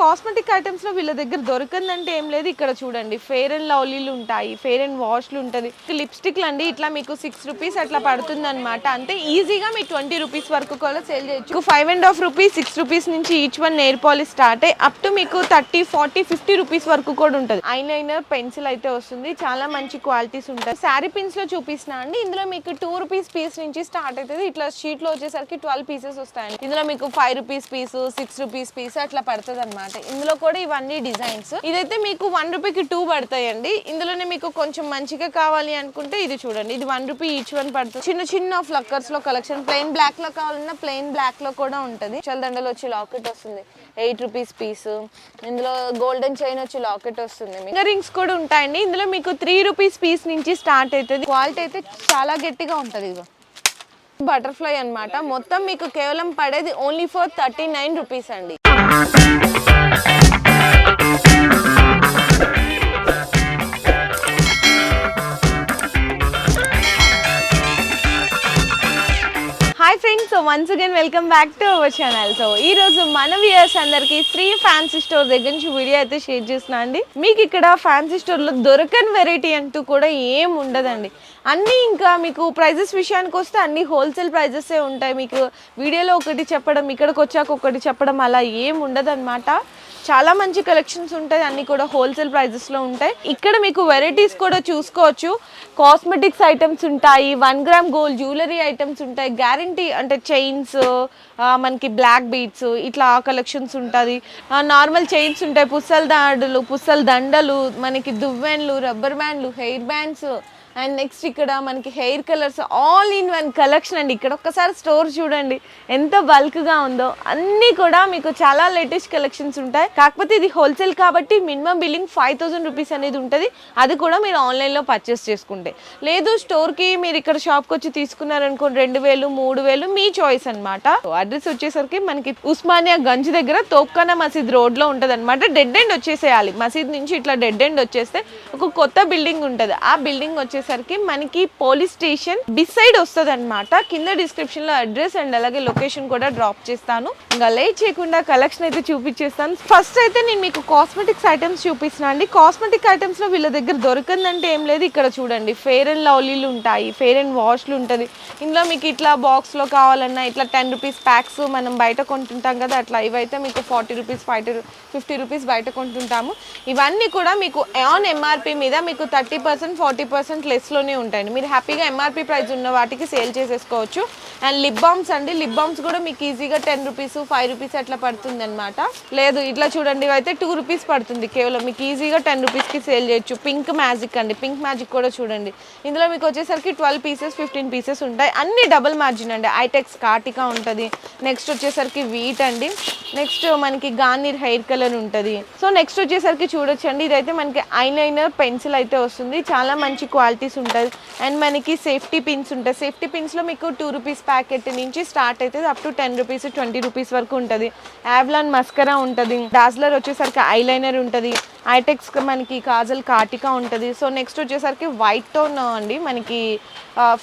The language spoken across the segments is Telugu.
కాస్మెటిక్ ఐటమ్స్లో వీళ్ళ దగ్గర దొరకందంటే ఏం లేదు. ఇక్కడ చూడండి ఫేర్ అండ్ లవ్లీలు ఉంటాయి ఫేర్ అండ్ వాష్లు ఉంటుంది. లిప్స్టిక్లు అండి ఇట్లా మీకు సిక్స్ రూపీస్ అట్లా పడుతుంది అనమాట అంటే ఈజీగా మీ ట్వంటీ రూపీస్ వరకు కూడా సేల్ చేయొచ్చు. Five and half rupees six rupees నుంచి each one nail polish start అయ్యి అప్ టు మీకు థర్టీ ఫార్టీ ఫిఫ్టీ రూపీస్ వరకు కూడా ఉంటుంది. ఐలైనర్ పెన్సిల్ అయితే వస్తుంది. చాలా మంచి క్వాలిటీస్ ఉంటాయి. శారీ పిన్స్లో చూపిస్తున్నా అండి. ఇందులో మీకు టూ రూపీస్ పీస్ నుంచి స్టార్ట్ అవుతుంది. ఇట్లా షీట్లో వచ్చేసరికి ట్వెల్వ్ పీసెస్ వస్తాయండి. ఇందులో మీకు five rupees piece six rupees piece అట్లా పడుతుంది అనమాట ఇందులో కూడా ఇవన్నీ డిజైన్స్. ఇదైతే మీకు వన్ రూపీకి టూ పడతాయండి. ఇందులోనే మీకు కొంచెం మంచిగా కావాలి అనుకుంటే ఇది చూడండి. ఇది వన్ రూపీ ఈచ్ వన్ పడుతుంది. చిన్న చిన్న ఫ్లక్కర్స్లో కలెక్షన్ ప్లెయిన్ బ్లాక్లో కావాలన్నా ప్లెయిన్ బ్లాక్లో కూడా ఉంటుంది. చల్దండలు వచ్చి లాకెట్ వస్తుంది. ఎయిట్ రూపీస్ పీస్ ఇందులో గోల్డెన్ చైన్ వచ్చి లాకెట్ వస్తుంది ఇంకా రింగ్స్ కూడా ఉంటాయండి. ఇందులో మీకు త్రీ రూపీస్ పీస్ నుంచి స్టార్ట్ అవుతుంది. క్వాలిటీ అయితే చాలా గట్టిగా ఉంటుంది ఇగో. బటర్ఫ్లై అన్నమాట మొత్తం మీకు కేవలం పడేది only for thirty nine rupees అండి. Hi friends so once again welcome back to our channel so ఈ రోజు మన వ్యూయర్స్ అందరికి శ్రీ ఫ్యాన్సీ స్టోర్ దగ్గర నుంచి వీడియో అయితే షేర్ చేస్తున్నా అండి. మీకు ఇక్కడ ఫ్యాన్సీ స్టోర్లో దొరకని వెరైటీ అంటూ కూడా ఏం ఉండదండి. అన్నీ ఇంకా మీకు ప్రైజెస్ విషయానికి వస్తే అన్ని హోల్సేల్ ప్రైజెసే ఉంటాయి. మీకు వీడియోలో ఒకటి చెప్పడం ఇక్కడికి వచ్చాక ఒకటి చెప్పడం అలా ఏం ఉండదన్నమాట. చాలా మంచి కలెక్షన్స్ ఉంటాయి. అన్ని కూడా హోల్సేల్ ప్రైజెస్లో ఉంటాయి. ఇక్కడ మీకు వెరైటీస్ కూడా చూసుకోవచ్చు. కాస్మెటిక్స్ ఐటమ్స్ ఉంటాయి. One gram gold jewellery items ఉంటాయి. గ్యారంటీ అంటే చైన్స్ మనకి బ్లాక్ బీట్స్ ఇట్లా కలెక్షన్స్ ఉంటుంది. నార్మల్ చైన్స్ ఉంటాయి. పుస్తల దాడులు పుస్తల దండలు మనకి దువ్వెన్లు రబ్బర్ బ్యాండ్లు హెయిర్ బ్యాండ్స్ అండ్ నెక్స్ట్ ఇక్కడ మనకి hair colours all in one collection అండి. ఇక్కడ ఒక్కసారి స్టోర్ చూడండి. ఎంత బల్క్గా ఉందో. అన్నీ కూడా మీకు చాలా లేటెస్ట్ కలెక్షన్స్ ఉంటాయి. కాకపోతే ఇది హోల్సేల్ కాబట్టి minimum billing five thousand rupees అనేది ఉంటుంది. అది కూడా మీరు ఆన్లైన్లో పర్చేస్ చేసుకుంటే. లేదు స్టోర్కి మీరు ఇక్కడ షాప్కి వచ్చి తీసుకున్నారనుకోండి రెండు వేలు మూడు వేలు మీ చాయిస్ అనమాట అడ్రస్ వచ్చేసరికి మనకి ఉస్మానియా గంజ్ దగ్గర తోప్కానా మసీద్ రోడ్లో ఉంటుంది అనమాట డెడ్ ఎండ్ వచ్చేసేయాలి. మసీద్ నుంచి ఇట్లా డెడ్ ఎండ్ వచ్చేస్తే ఒక కొత్త బిల్డింగ్ ఉంటుంది. ఆ బిల్డింగ్ వచ్చేసి వచ్చేసరికి మనకి పోలీస్ స్టేషన్ బిసైడ్ వస్తుంది అనమాట కింద డిస్క్రిప్షన్లో అడ్రస్ అండ్ అలాగే లొకేషన్ కూడా డ్రాప్ చేస్తాను. ఇంకా లేట్ చేయకుండా కలెక్షన్ అయితే చూపించేస్తాను ఫస్ట్ అయితే నేను మీకు కాస్మెటిక్స్ ఐటమ్స్ చూపిస్తున్నా అండి. కాస్మెటిక్ ఐటమ్స్లో వీళ్ళ దగ్గర దొరకందంటే ఏం లేదు. ఇక్కడ చూడండి. ఫేర్ అండ్ లవ్లీలు ఉంటాయి. ఫేర్ అండ్ వాష్లు ఉంటుంది. ఇందులో మీకు ఇట్లా బాక్స్లో కావాలన్నా ఇట్లా టెన్ రూపీస్ ప్యాక్స్ మనం బయట కొంటుంటాం కదా అట్లా ఇవైతే మీకు forty rupees five fifty rupees బయట కొంటుంటాము. ఇవన్నీ కూడా మీకు ఆన్ ఎంఆర్పి మీద మీకు థర్టీ పర్సెంట్ ఫార్టీ పర్సెంట్ లెస్లోనే ఉంటాయండి. మీరు హ్యాపీగా ఎంఆర్పి ప్రైస్ ఉన్న వాటికి సేల్ చేసేసుకోవచ్చు. అండ్ లిప్ బామ్స్ అండి. లిప్ బామ్స్ కూడా మీకు ఈజీగా టెన్ రూపీస్ ఫైవ్ రూపీస్ అట్లా పడుతుంది అనమాట లేదు ఇట్లా చూడండి. అయితే టూ రూపీస్ పడుతుంది కేవలం. మీకు ఈజీగా టెన్ రూపీస్కి సేల్ చేయొచ్చు. పింక్ మ్యాజిక్ అండి. పింక్ మ్యాజిక్ కూడా చూడండి. ఇందులో మీకు వచ్చేసరికి ట్వెల్వ్ పీసెస్ ఫిఫ్టీన్ పీసెస్ ఉంటాయి. అన్ని డబుల్ మార్జిన్ అండి. ఐటెక్స్ కాటికా ఉంటుంది. నెక్స్ట్ వచ్చేసరికి వీట్ అండి. నెక్స్ట్ మనకి గార్నీర్ హెయిర్ కలర్ ఉంటుంది. సో నెక్స్ట్ వచ్చేసరికి చూడొచ్చండి. ఇదైతే మనకి ఐలైనర్ పెన్సిల్ అయితే వస్తుంది. చాలా మంచి క్వాలిటీ క్వాలిటీస్ ఉంటుంది అండ్ మనకి సేఫ్టీ పిన్స్ ఉంటాయి. సేఫ్టీ పిన్స్లో మీకు టూ రూపీస్ ప్యాకెట్ నుంచి స్టార్ట్ అవుతుంది up to ten rupees twenty rupees వరకు ఉంటుంది. యావ్లాన్ మస్కరా ఉంటుంది. డాజ్లర్ వచ్చేసరికి ఐలైనర్ ఉంటుంది. ఐటెక్స్ మనకి కాజల్ కాటికా ఉంటుంది. సో నెక్స్ట్ వచ్చేసరికి వైట్ టోన్ అండి. మనకి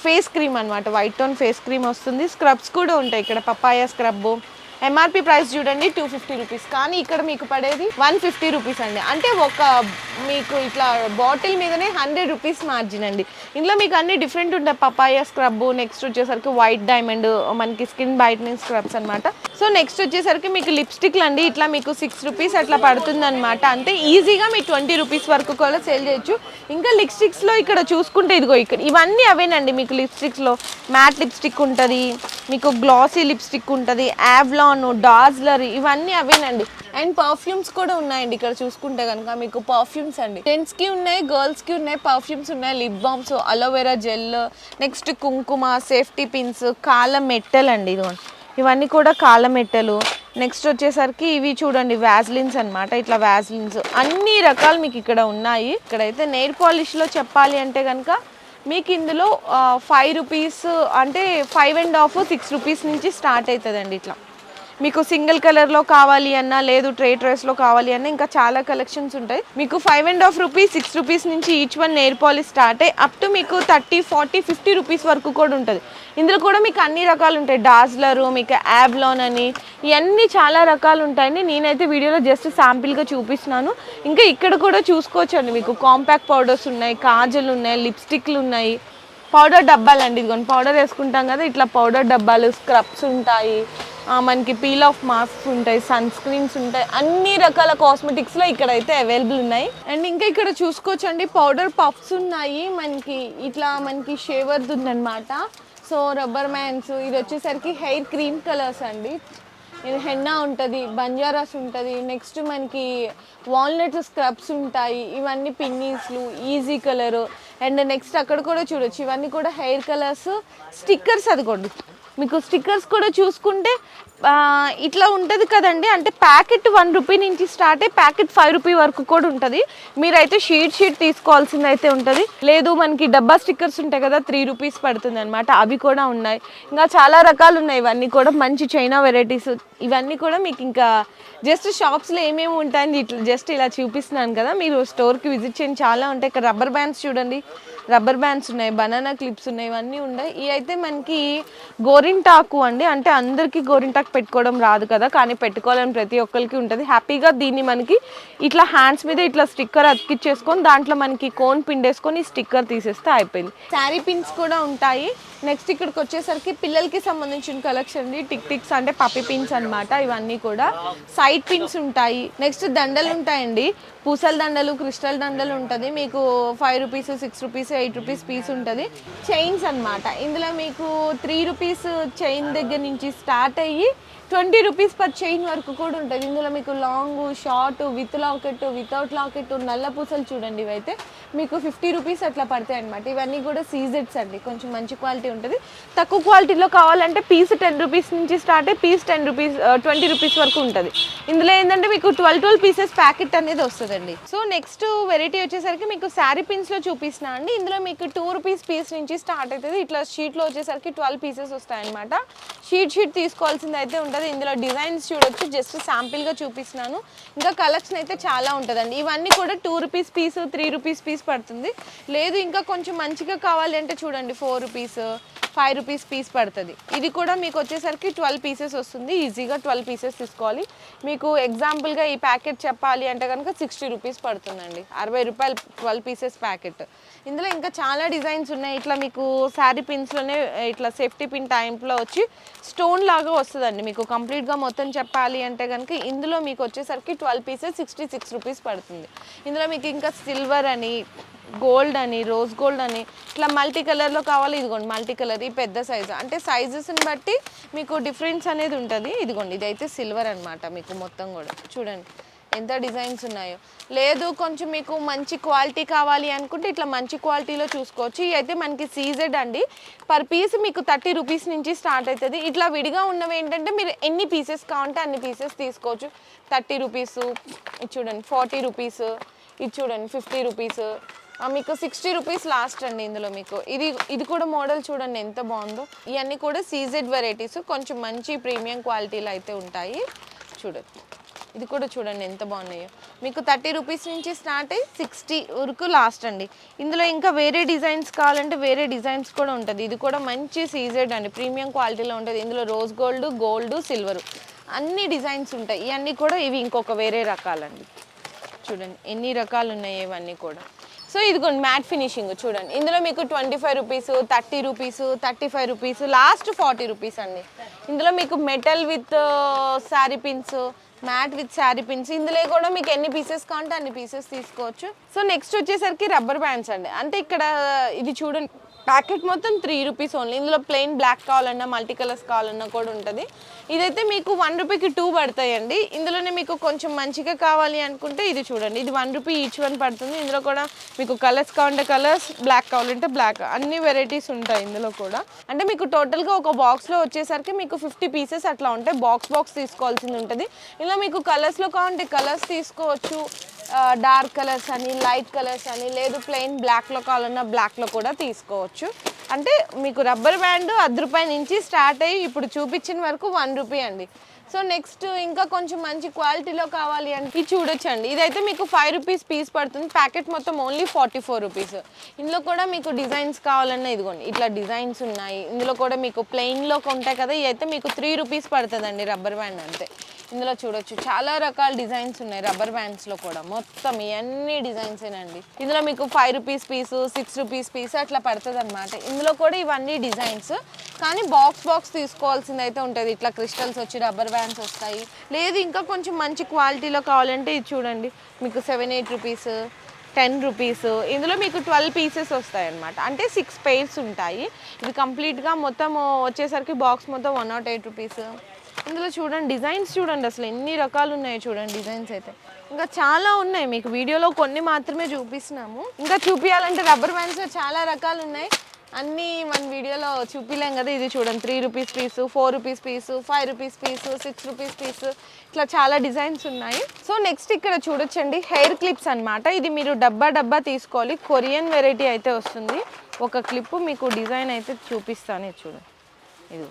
ఫేస్ క్రీమ్ అనమాట వైట్ టోన్ ఫేస్ క్రీమ్ వస్తుంది. స్క్రబ్స్ కూడా ఉంటాయి ఇక్కడ. పపాయ స్క్రబ్ ఎంఆర్పి ప్రైస్ చూడండి టూ ఫిఫ్టీ రూపీస్ కానీ ఇక్కడ మీకు పడేది వన్ ఫిఫ్టీ రూపీస్ అండి. అంటే ఒక మీకు ఇట్లా బాటిల్ మీదనే హండ్రెడ్ రూపీస్ మార్జిన్ అండి. ఇందులో మీకు అన్ని డిఫరెంట్ ఉంటాయి. పపాయ స్క్రబ్ నెక్స్ట్ వచ్చేసరికి వైట్ డైమండ్ మనకి స్కిన్ బైటనింగ్ స్క్రబ్స్ అనమాట సో నెక్స్ట్ వచ్చేసరికి మీకు లిప్స్టిక్లు అండి. ఇట్లా మీకు సిక్స్ రూపీస్ అట్లా పడుతుంది అనమాట అంటే ఈజీగా మీకు ట్వంటీ రూపీస్ వరకు కూడా సేల్ చేయొచ్చు. ఇంకా లిప్స్టిక్స్లో ఇక్కడ చూసుకుంటే ఇదిగో ఇక్కడ ఇవన్నీ అవేనండి మీకు లిప్స్టిక్స్లో మ్యాట్ లిప్స్టిక్ ఉంటుంది. మీకు గ్లాసీ లిప్స్టిక్ ఉంటుంది. యావ్లాన్ డాజ్లర్ ఇవన్నీ అవేనండి. అండ్ పర్ఫ్యూమ్స్ కూడా ఉన్నాయండి ఇక్కడ చూసుకుంటే కనుక మీకు పర్ఫ్యూమ్స్ అండి. జెంట్స్కి ఉన్నాయి గర్ల్స్కి ఉన్నాయి పర్ఫ్యూమ్స్ ఉన్నాయి lip balms aloe vera gel next కుంకుమ సేఫ్టీ పిన్స్ కాళ్ళ మెట్టలు అండి ఇదిగోండి. ఇవన్నీ కూడా కాళ్ళ మెట్టలు. నెక్స్ట్ వచ్చేసరికి ఇవి చూడండి వ్యాజ్లిన్స్ అనమాట ఇట్లా వ్యాజ్లిన్స్ అన్ని రకాలు మీకు ఇక్కడ ఉన్నాయి. ఇక్కడైతే నెయిర్ పాలిష్లో చెప్పాలి అంటే కనుక మీకు ఇందులో ఫైవ్ రూపీస్ అంటే five and half six rupees నుంచి స్టార్ట్ అవుతుందండి ఇట్లా. మీకు సింగిల్ కలర్లో కావాలి అన్నా లేదు ట్రే డ్రెస్లో కావాలి అన్నా ఇంకా చాలా కలెక్షన్స్ ఉంటాయి. మీకు five and half rupees six rupees నుంచి each one nail polish start అయ్యి అప్ టు మీకు థర్టీ ఫార్టీ ఫిఫ్టీ రూపీస్ వరకు కూడా ఉంటుంది. ఇందులో కూడా మీకు అన్ని రకాలు ఉంటాయి. డాజ్లరు మీకు యాబ్లాన్ అని ఇవన్నీ చాలా రకాలు ఉంటాయని నేనైతే వీడియోలో జస్ట్ శాంపిల్గా చూపిస్తున్నాను. ఇంకా ఇక్కడ కూడా చూసుకోవచ్చండి మీకు. కాంపాక్ట్ పౌడర్స్ ఉన్నాయి కాజల్ ఉన్నాయి లిప్స్టిక్లు ఉన్నాయి. పౌడర్ డబ్బాలు అండి ఇదిగోండి. పౌడర్ వేసుకుంటాం కదా ఇట్లా పౌడర్ డబ్బాలు స్క్రబ్స్ ఉంటాయి. మనకి పీల్ ఆఫ్ మాస్క్స్ ఉంటాయి సన్ స్క్రీన్స్ ఉంటాయి అన్ని రకాల కాస్మెటిక్స్లో ఇక్కడ అయితే అవైలబుల్ ఉన్నాయి. అండ్ ఇంకా ఇక్కడ చూసుకోవచ్చండి పౌడర్ పఫ్స్ ఉన్నాయి. మనకి ఇట్లా మనకి షేవర్ది ఉందన్నమాట. సో రబ్బర్ మ్యాన్స్ ఇది వచ్చేసరికి హెయిర్ క్రీమ్ కలర్స్ అండి. ఇది హెన్నా ఉంటుంది బంజారాస్ ఉంటుంది. నెక్స్ట్ మనకి వాల్నట్ స్క్రబ్స్ ఉంటాయి. ఇవన్నీ పిన్నీస్లు ఈజీ కలర్ అండ్ నెక్స్ట్ అక్కడ కూడా చూడొచ్చు ఇవన్నీ కూడా హెయిర్ కలర్స్ స్టిక్కర్స్ అదిగోండి మీకు స్టిక్కర్స్ కూడా చూసుకుంటే ఇట్లా ఉంటుంది కదండి. అంటే ప్యాకెట్ వన్ రూపీ నుంచి స్టార్ట్ అయ్యి ప్యాకెట్ ఫైవ్ రూపీ వరకు కూడా ఉంటుంది. మీరైతే షీట్ షీట్ తీసుకోవాల్సింది అయితే ఉంటుంది. లేదు మనకి డబ్బా స్టిక్కర్స్ ఉంటాయి కదా త్రీ రూపీస్ పడుతుంది అనమాట అవి కూడా ఉన్నాయి. ఇంకా చాలా రకాలు ఉన్నాయి. ఇవన్నీ కూడా మంచి చైనా వెరైటీస్ ఇవన్నీ కూడా మీకు ఇంకా జస్ట్ షాప్స్లో ఏమేమి ఉంటాయని ఇట్లా జస్ట్ ఇలా చూపిస్తున్నాను కదా. మీరు స్టోర్కి విజిట్ చేయండి. చాలా ఉంటాయి. ఇక్కడ రబ్బర్ బ్యాండ్స్ చూడండి. రబ్బర్ బ్యాండ్స్ ఉన్నాయి బనానా క్లిప్స్ ఉన్నాయి ఇవన్నీ ఉన్నాయి. ఇవి అయితే మనకి గోరింటాకు అండి. అంటే అందరికీ గోరింటాకు పెట్టుకోవడం రాదు కదా కానీ పెట్టుకోవాలని ప్రతి ఒక్కరికి ఉంటుంది. హ్యాపీగా దీన్ని మనకి ఇట్లా హ్యాండ్స్ మీద ఇట్లా స్టిక్కర్ అతికిచ్చేసుకొని దాంట్లో మనకి కోన్ పిండేసుకొని స్టిక్కర్ తీసేస్తే అయిపోయింది. శారీ పిన్స్ కూడా ఉంటాయి. నెక్స్ట్ ఇక్కడికి వచ్చేసరికి పిల్లలకి సంబంధించిన కలెక్షన్ అండి. టిక్ టిక్స్ అంటే పప్పి పిన్స్ అనమాట ఇవన్నీ కూడా. సైడ్ పిన్స్ ఉంటాయి. నెక్స్ట్ దండలు ఉంటాయండి. పూసల దండలు క్రిస్టల్ దండలు ఉంటుంది. మీకు five rupees six rupees eight rupees piece ఉంటుంది. చైన్స్ అన్నమాట. ఇందులో మీకు త్రీ రూపీస్ చైన్ దగ్గర నుంచి స్టార్ట్ అయ్యి ట్వంటీ రూపీస్ పర్ చైన్ వరకు కూడా ఉంటుంది. ఇందులో మీకు long short with locket without locket నల్ల పూసలు చూడండి ఇవైతే. మీకు ఫిఫ్టీ రూపీస్ అట్లా పడతాయి అనమాట ఇవన్నీ కూడా సీజెడ్స్ అండి. కొంచెం మంచి క్వాలిటీ ఉంటుంది. తక్కువ క్వాలిటీలో కావాలంటే పీస్ టెన్ రూపీస్ నుంచి స్టార్ట్ అయ్యి piece ten rupees twenty rupees వరకు ఉంటుంది. ఇందులో ఏంటంటే మీకు ట్వెల్వ్ ట్వెల్వ్ పీసెస్ ప్యాకెట్ అనేది వస్తుందండి. సో నెక్స్ట్ వెరైటీ వచ్చేసరికి మీకు శారీ పిన్స్లో చూపిస్తున్నా అండి. ఇందులో మీకు టూ రూపీస్ పీస్ నుంచి స్టార్ట్ అవుతుంది. ఇట్లా షీట్లో వచ్చేసరికి ట్వెల్వ్ పీసెస్ వస్తాయన్నమాట. షీట్ షీట్ తీసుకోవాల్సింది అయితే ఉంటుంది ఇందులో డిజైన్స్ చూడొచ్చు. జస్ట్ శాంపిల్గా చూపిస్తున్నాను. ఇంకా కలెక్షన్ అయితే చాలా ఉంటుందండి. ఇవన్నీ కూడా two rupees piece three rupees piece పడుతుంది. లేదు ఇంకా కొంచెం మంచిగా కావాలి అంటే చూడండి four rupees five rupees piece పడుతుంది. ఇది కూడా మీకు వచ్చేసరికి ట్వెల్వ్ పీసెస్ వస్తుంది. ఈజీగా ట్వెల్వ్ పీసెస్ తీసుకోవాలి. మీకు ఎగ్జాంపుల్గా ఈ ప్యాకెట్ చెప్పాలి అంటే కనుక సిక్స్టీ రూపీస్ పడుతుందండి. అరవై రూపాయలు ట్వెల్వ్ పీసెస్ ప్యాకెట్ ఇందులో ఇంకా చాలా డిజైన్స్ ఉన్నాయి. ఇట్లా మీకు శారీ పిన్స్లోనే ఇట్లా సేఫ్టీ పిన్ టైంలో వచ్చి స్టోన్ లాగా వస్తుందండి మీకు. కంప్లీట్గా మొత్తం చెప్పాలి అంటే కనుక ఇందులో మీకు వచ్చేసరికి twelve pieces sixty six rupees పడుతుంది. ఇందులో మీకు ఇంకా సిల్వర్ అని గోల్డ్ అని రోజ్ గోల్డ్ అని ఇట్లా మల్టీ కలర్లో కావాలి. ఇదిగోండి మల్టీ కలర్ ఈ పెద్ద సైజు. అంటే సైజెస్ని బట్టి మీకు డిఫరెన్స్ అనేది ఉంటుంది. ఇదిగోండి ఇదైతే సిల్వర్ అనమాట మీకు మొత్తం కూడా. చూడండి. ఎంత డిజైన్స్ ఉన్నాయో. లేదు కొంచెం మీకు మంచి క్వాలిటీ కావాలి అనుకుంటే ఇట్లా మంచి క్వాలిటీలో చూసుకోవచ్చు. ఇవి అయితే మనకి సీజెడ్ అండి. పర్ పీస్ మీకు థర్టీ రూపీస్ నుంచి స్టార్ట్ అవుతుంది ఇట్లా విడిగా ఉన్నవి ఏంటంటే మీరు ఎన్ని పీసెస్ కావాలంటే అన్ని పీసెస్ తీసుకోవచ్చు. థర్టీ రూపీస్ ఇది చూడండి ఫార్టీ రూపీస్ ఇది చూడండి ఫిఫ్టీ రూపీస్. మీకు సిక్స్టీ రూపీస్ లాస్ట్ అండి ఇందులో మీకు. ఇది ఇది కూడా మోడల్ చూడండి ఎంత బాగుందో. ఇవన్నీ కూడా సీజెడ్ వెరైటీస్ కొంచెం మంచి ప్రీమియం క్వాలిటీలో అయితే ఉంటాయి. చూడచ్చు ఇది కూడా చూడండి ఎంత బాగున్నాయో. మీకు థర్టీ రూపీస్ నుంచి స్టార్ట్ అయ్యి సిక్స్టీ వరకు లాస్ట్ అండి. ఇందులో ఇంకా వేరే డిజైన్స్ కావాలంటే వేరే డిజైన్స్ కూడా ఉంటుంది. ఇది కూడా మంచి సీజెడ్ అండి. ప్రీమియం క్వాలిటీలో ఉంటుంది. ఇందులో రోజ్ గోల్డ్ గోల్డ్ సిల్వర్ అన్ని డిజైన్స్ ఉంటాయి. ఇవన్నీ కూడా ఇవి ఇంకొక వేరే రకాలండి. చూడండి ఎన్ని రకాలు ఉన్నాయి ఇవన్నీ కూడా. సో ఇదిగోండి మ్యాట్ ఫినిషింగ్ చూడండి. ఇందులో మీకు twenty five rupees thirty rupees thirty five rupees last forty rupees అండి. ఇందులో మీకు metal with uh, sari pins matte with sari pins ఇందులో కూడా మీకు ఎన్ని పీసెస్ కావాలంటే అన్ని పీసెస్ తీసుకోవచ్చు. సో నెక్స్ట్ వచ్చేసరికి రబ్బర్ బ్యాండ్స్ అండి. అంటే ఇక్కడ ఇది చూడండి. ప్యాకెట్ మొత్తం త్రీ రూపీస్ ఓన్లీ ఇందులో ప్లెయిన్ బ్లాక్ కావాలన్నా మల్టీ కలర్స్ కావాలన్నా కూడా ఉంటుంది. ఇదైతే మీకు వన్ రూపీకి టూ పడతాయండి. ఇందులోనే మీకు కొంచెం మంచిగా కావాలి అనుకుంటే ఇది చూడండి. ఇది వన్ రూపీ ఈచ్ వన్ పడుతుంది. ఇందులో కూడా మీకు కలర్స్ కావాలంటే కలర్స్ బ్లాక్ కావాలంటే బ్లాక్ అన్ని వెరైటీస్ ఉంటాయి ఇందులో కూడా. అంటే మీకు టోటల్గా ఒక బాక్స్లో వచ్చేసరికి మీకు ఫిఫ్టీ పీసెస్ అట్లా ఉంటాయి. బాక్స్ బాక్స్ తీసుకోవాల్సింది ఉంటుంది. ఇలా మీకు కలర్స్లో కావాలంటే కలర్స్ తీసుకోవచ్చు. డార్క్ కలర్స్ అని లైట్ కలర్స్ అని లేదు ప్లెయిన్ బ్లాక్లో కావాలన్నా బ్లాక్లో కూడా తీసుకోవచ్చు. అంటే మీకు రబ్బర్ బ్యాండ్ అర్ధ రూపాయి నుంచి స్టార్ట్ అయ్యి ఇప్పుడు చూపించిన వరకు వన్ రూపీ అండి. సో నెక్స్ట్ ఇంకా కొంచెం మంచి క్వాలిటీలో కావాలి అంటే ఇది చూడొచ్చండి. ఇదైతే మీకు ఫైవ్ రూపీస్ పీస్ పడుతుంది. ప్యాకెట్ మొత్తం ఓన్లీ ఫార్టీ ఫోర్ రూపీస్ ఇందులో కూడా మీకు డిజైన్స్ కావాలన్నా ఇదిగోండి. ఇట్లా డిజైన్స్ ఉన్నాయి. ఇందులో కూడా మీకు ప్లెయిన్లో ఉంటాయి కదా ఇదైతే మీకు త్రీ రూపీస్ పడుతుందండి రబ్బర్ బ్యాండ్ అంతే. ఇందులో చూడొచ్చు. చాలా రకాల డిజైన్స్ ఉన్నాయి రబ్బర్ బ్యాండ్స్లో కూడా. మొత్తం ఇవన్నీ డిజైన్సేనండి ఇందులో మీకు five rupees piece six rupees piece అట్లా పడుతుంది అనమాట ఇందులో కూడా ఇవన్నీ డిజైన్స్ కానీ బాక్స్ బాక్స్ తీసుకోవాల్సింది అయితే ఉంటుంది. ఇట్లా క్రిస్టల్స్ వచ్చి రబ్బర్ బ్యాండ్స్ వస్తాయి. లేదు ఇంకా కొంచెం మంచి క్వాలిటీలో కావాలంటే ఇది చూడండి. మీకు seven eight rupees ten rupees ఇందులో మీకు ట్వెల్వ్ పీసెస్ వస్తాయి అనమాట అంటే సిక్స్ పెయిర్స్ ఉంటాయి. ఇది కంప్లీట్గా మొత్తం వచ్చేసరికి బాక్స్ మొత్తం వన్ నాట్ ఎయిట్ రూపీస్ ఇందులో చూడండి డిజైన్స్ చూడండి అసలు ఎన్ని రకాలు ఉన్నాయో చూడండి డిజైన్స్ అయితే. ఇంకా చాలా ఉన్నాయి. మీకు వీడియోలో కొన్ని మాత్రమే చూపిస్తున్నాము. ఇంకా చూపించాలంటే రబ్బర్ బ్యాండ్స్లో చాలా రకాలు ఉన్నాయి. అన్నీ మన వీడియోలో చూపిలేం కదా ఇది చూడండి. Three rupees piece four rupees piece five rupees piece six rupees piece ఇట్లా చాలా డిజైన్స్ ఉన్నాయి. సో నెక్స్ట్ ఇక్కడ చూడొచ్చండి హెయిర్ క్లిప్స్ అన్నమాట. ఇది మీరు డబ్బా డబ్బా తీసుకోవాలి. కొరియన్ వెరైటీ అయితే వస్తుంది. ఒక క్లిప్ మీకు డిజైన్ అయితే చూపిస్తాను. చూడండి. ఇది